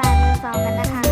ลายมือสองกันนะคะ